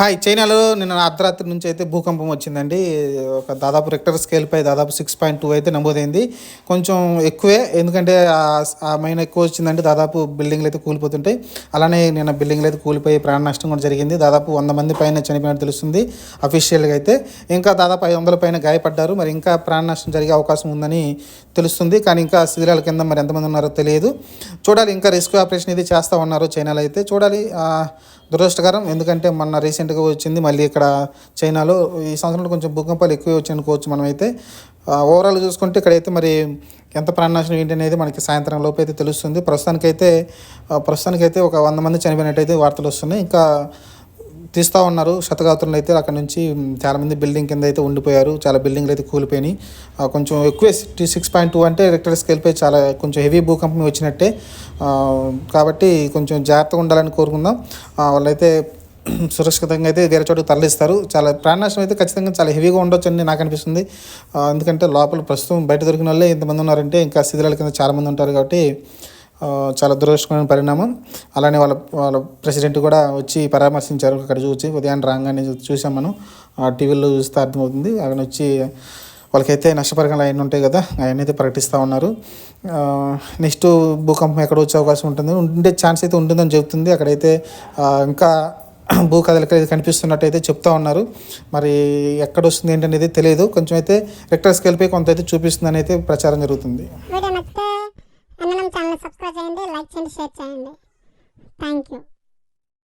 Hi చైనాలో నిన్న అర్ధరాత్రి నుంచి అయితే భూకంపం వచ్చిందండి. ఒక దాదాపు రెక్టర్ స్కేల్పై దాదాపు సిక్స్ పాయింట్ టూ అయితే నమోదైంది. కొంచెం ఎక్కువే ఎందుకంటే ఆ- మైన ఎక్కువ వచ్చిందంటే దాదాపు బిల్డింగ్లు అయితే కూలిపోతుంటాయి. అలానే నిన్న బిల్డింగ్లు అయితే కూలిపోయి ప్రాణ నష్టం కూడా జరిగింది. దాదాపు వంద మంది పైన చనిపోయినట్టు తెలుస్తుంది అఫీషియల్గా అయితే. ఇంకా దాదాపు ఐదు వందల పైన గాయపడ్డారు. మరి ఇంకా ప్రాణ నష్టం జరిగే అవకాశం ఉందని తెలుస్తుంది. కానీ ఇంకా శిథిరాల కింద మరి ఎంతమంది ఉన్నారో తెలియదు. చూడాలి ఇంకా రెస్క్యూ ఆపరేషన్ ఇది చేస్తూ ఉన్నారు చైనాలో అయితే. చూడాలి దురదృష్టకరం. ఎందుకంటే మొన్న రీసెంట్గా వచ్చింది మళ్ళీ ఇక్కడ చైనాలో ఈ సంవత్సరంలో కొంచెం భూకంపాలు ఎక్కువ వచ్చి అనుకోవచ్చు మనమైతే ఓవరాల్ చూసుకుంటే ఇక్కడైతే మరి ఎంత ప్రాణనాశనం ఏంటి అనేది మనకి సాయంత్రం లోపు అయితే తెలుస్తుంది. ప్రస్తుతానికైతే ప్రస్తుతానికైతే ఒక వంద మంది చనిపోయినట్టయితే వార్తలు వస్తున్నాయి. ఇంకా తీస్తూ ఉన్నారు. శతగాత్రులు అయితే అక్కడ నుంచి చాలామంది బిల్డింగ్ కింద అయితే ఉండిపోయారు. చాలా బిల్డింగ్లు అయితే కూలిపోయినాయి. కొంచెం ఎక్కువ సిక్స్ పాయింట్ టూ అంటే రెక్టర్ స్కేల్పై చాలా కొంచెం హెవీ భూకంపం వచ్చినట్టే. కాబట్టి కొంచెం జాగ్రత్తగా ఉండాలని కోరుకుందాం. వాళ్ళైతే సురక్షితంగా అయితే వేరే చోటుకు తరలిస్తారు. చాలా ప్రాణనాశనం అయితే ఖచ్చితంగా చాలా హెవీగా ఉండొచ్చు అని నాకు అనిపిస్తుంది. ఎందుకంటే లోపల ప్రస్తుతం బయట దొరికిన వాళ్ళే ఇంతమంది ఉన్నారంటే ఇంకా శిథిరాల కింద చాలామంది ఉంటారు కాబట్టి చాలా దురదృష్టమైన పరిణామం. అలానే వాళ్ళ వాళ్ళ ప్రెసిడెంట్ కూడా వచ్చి పరామర్శించారు. అక్కడ చూసి ఉదయాన్నే రాగానే చూసాం మనం. ఆ టీవీలో చూస్తే అర్థమవుతుంది. అక్కడ వచ్చి వాళ్ళకైతే నష్టపరిహారాలు అవన్నీ ఉంటాయి కదా అవన్నీ అయితే ప్రకటిస్తూ ఉన్నారు. నెక్స్ట్ భూకంపం ఎక్కడ వచ్చే అవకాశం ఉంటుంది. ఉండే ఛాన్స్ అయితే ఉంటుందని చెబుతుంది. అక్కడైతే ఇంకా భూ కదలిక అయితే కనిపిస్తున్నట్టు అయితే చెప్తా ఉన్నారు. మరి ఎక్కడ వస్తుంది ఏంటనేది తెలియదు. కొంచెం అయితే రెక్టర్ స్కేల్పై కొంత అయితే చూపిస్తుందని అయితే ప్రచారం జరుగుతుంది. వీడియో ఛానల్ సబ్స్క్రైబ్ చేయండి లైక్ చేయండి షేర్ చేయండి. Thank you